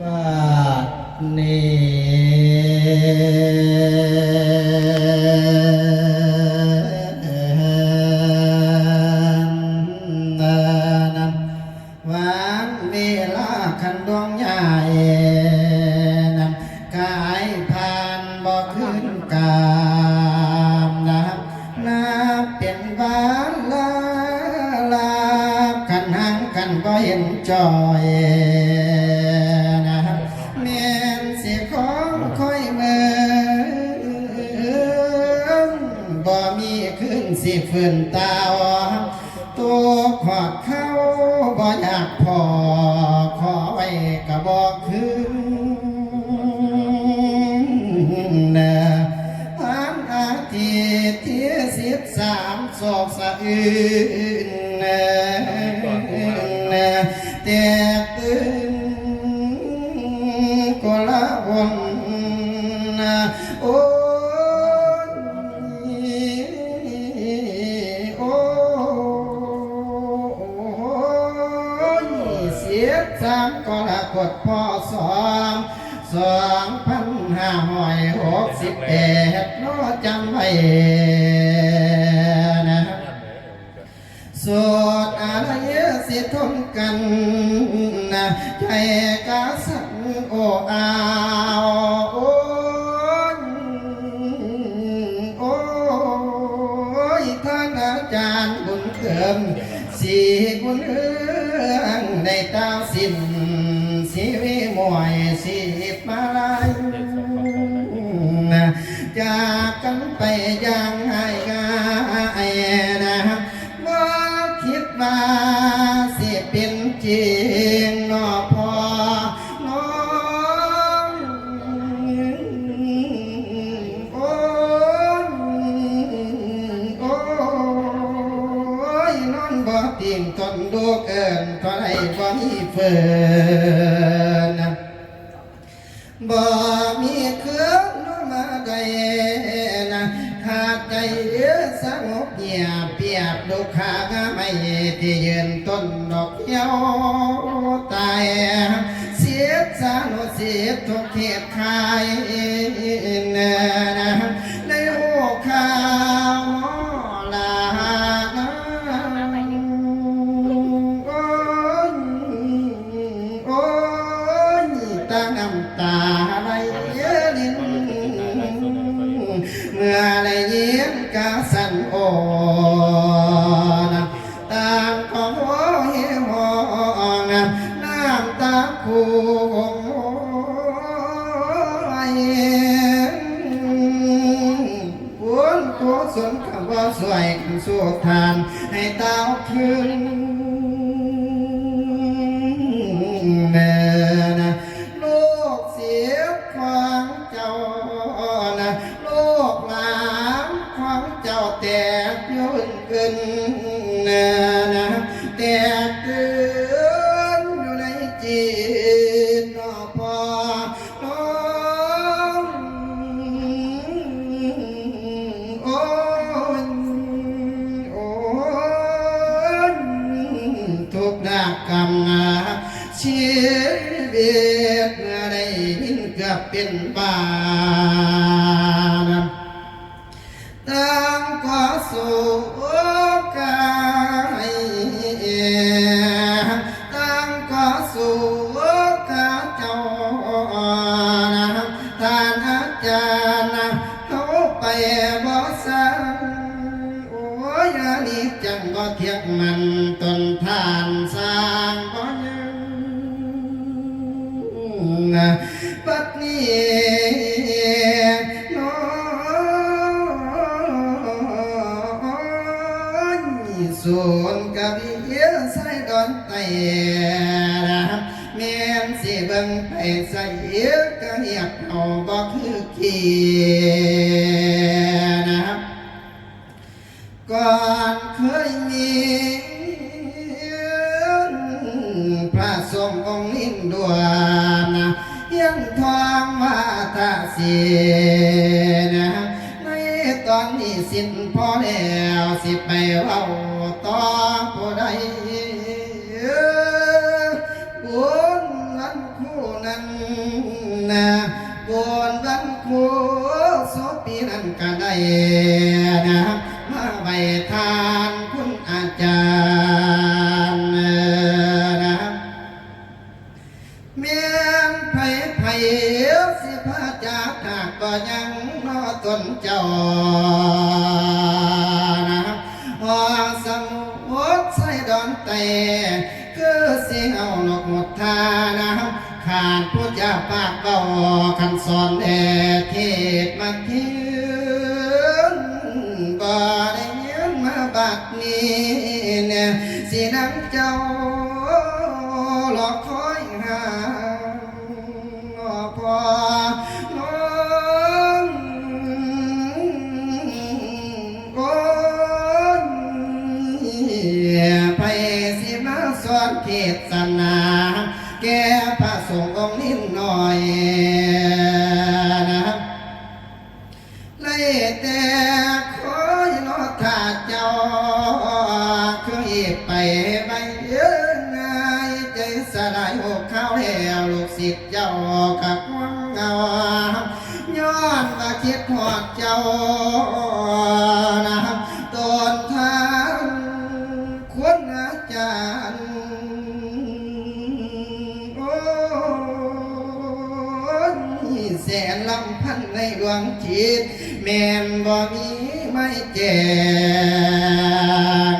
บั สามก็ละกดพอสองสองพันห้าร้อยหกสิบแปดนอจำไว้ สวดอะไรสิทนกันนะใจกาสันโออาวโอ้ยโอ้ยท่านอาจารย์บุญเกิมสีบุญเอื้องในตาสินสีวิมวยสีมาลายนะจากกันไปอย่างง่ายง่ ดินบ่มีเครื่องนมาใดนะขาดใจสงบเงียบเปียบลูกค้าไม่ที่ยืนต้นดอกเขียวตายเสียสานุเสียทุกเขตคาย น้ำตาคูงไหลวนตัวสนคำว่าสวยคำสู้ทาน ให้เต้าคืนแม่นะลูกเสียความเจ้า เป็นบา ส่วนกับเยี่ยใส่ดอนไตนะครับแม่นสิเบิ่งไปใส่ก็เหียบเอาบ่คือเกียนะครับก่อนเคยมี สียนะในตอนนี้สิ้นพอแล้วสิไปเว้าต่อผู้ใดบุญนั้นคู่นากันนะบนวันครูสบปีนั้นก็ได้นะมาไว้ทานคุณอาจารย์นะเมียนไผ่ไผ่สิพา ก็ยังนอตนเจ้านะหอสมุดใส่ดอนเตคือเสิเอานกหมดทานะขาดผู้จะปากเบาคันสอนแด่เทศมาคืนบ่ได้เงินมาบัดนี้เนี่ยสินังเจ้า อนเทศนา แก่พระสงฆ์องค์นิดหน่อยนะเลยแต่คอยรอถ้าเจ้าคือไปใบเยอะง่ายใจสลายอกเข้าแล้วลูกศิษย์เจ้ากับวังเงาย้อนว่าคิดหอดเจ้า วงจิตแม่นบ่มีไม่แจ้ง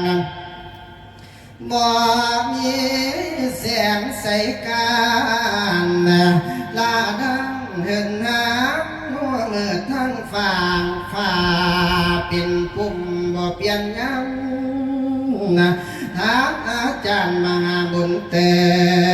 บ่มีแสงใสการลาดังเหินน้ำหัวเมื่อทั้งฟางฟ้าเป็นปุ่มบ่เปลี่ยนยังนะทางอาจารย์มหาบุญเติม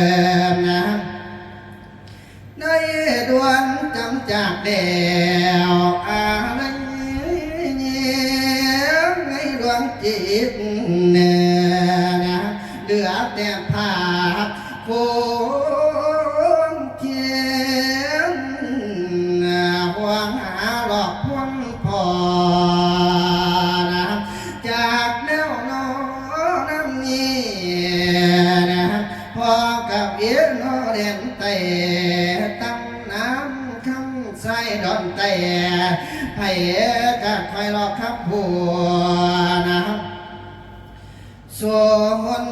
ให้กับใครรอครับบัวนะครับส่วน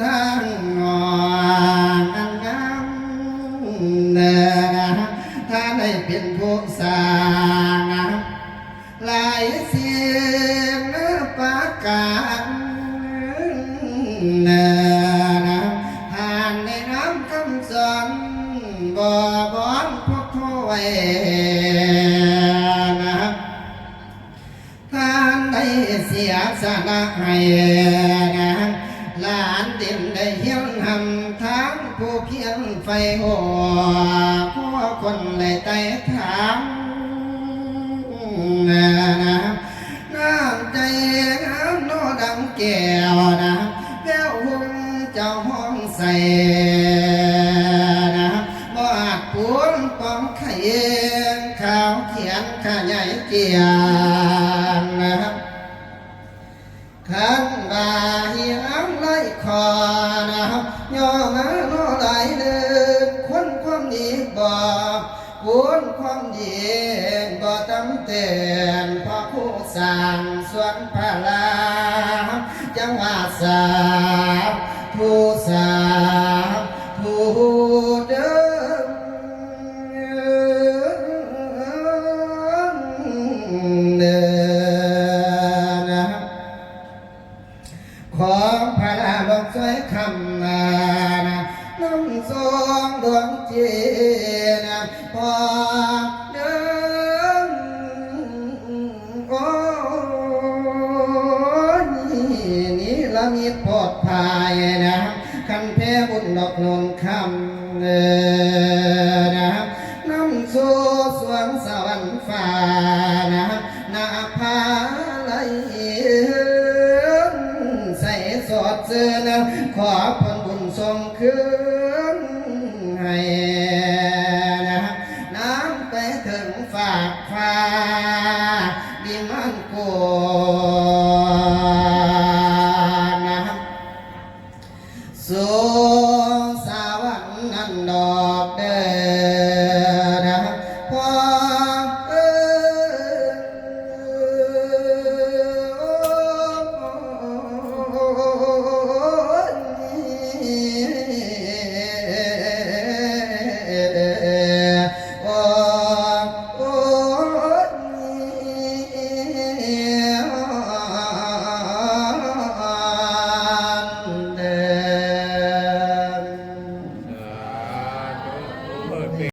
ทางงอนอันงามเนนะถ้าได้เป็นผู้สร้างหลายเสียงประกาศเน ผู้เพียรไฟหัวผัวคนเลยไต่ถามนะนะน้ำใจน้ำโนดังแก้วนะแก้วหุงเจ้าห้องใส่นะบ่อาจปูนปอมไข่ขาวเขียนข้าใหญ่เกียงนะครั นพอผู้สร้างสวนพระลาจังหวัดสามผู้สามผู้เดินเดินของพระราลงสวยคำนานน้ำทรงดวงจีน สวงสวรรค์ฟ้านะนาภาไหลใส่สอดเจอนะขอผลบุญทรงคืน